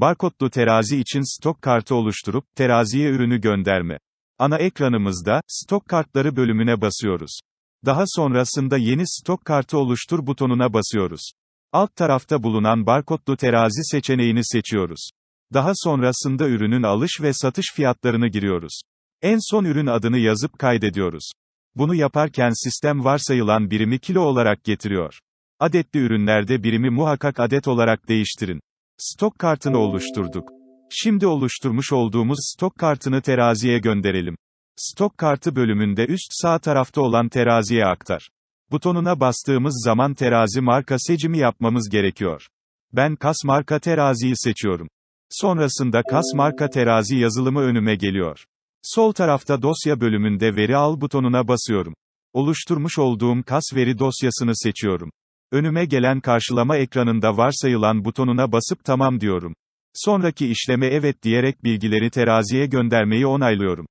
Barkodlu terazi için stok kartı oluşturup, teraziye ürünü gönderme. Ana ekranımızda, stok kartları bölümüne basıyoruz. Daha sonrasında yeni stok kartı oluştur butonuna basıyoruz. Alt tarafta bulunan barkodlu terazi seçeneğini seçiyoruz. Daha sonrasında ürünün alış ve satış fiyatlarını giriyoruz. En son ürün adını yazıp kaydediyoruz. Bunu yaparken sistem varsayılan birimi kilo olarak getiriyor. Adetli ürünlerde birimi muhakkak adet olarak değiştirin. Stok kartını oluşturduk. Şimdi oluşturmuş olduğumuz stok kartını teraziye gönderelim. Stok kartı bölümünde üst sağ tarafta olan teraziye aktar. Butonuna bastığımız zaman terazi marka seçimi yapmamız gerekiyor. Ben kas marka teraziyi seçiyorum. Sonrasında kas marka terazi yazılımı önüme geliyor. Sol tarafta dosya bölümünde veri al butonuna basıyorum. Oluşturmuş olduğum kas veri dosyasını seçiyorum. Önüme gelen karşılama ekranında varsayılan butonuna basıp tamam diyorum. Sonraki işleme evet diyerek bilgileri teraziye göndermeyi onaylıyorum.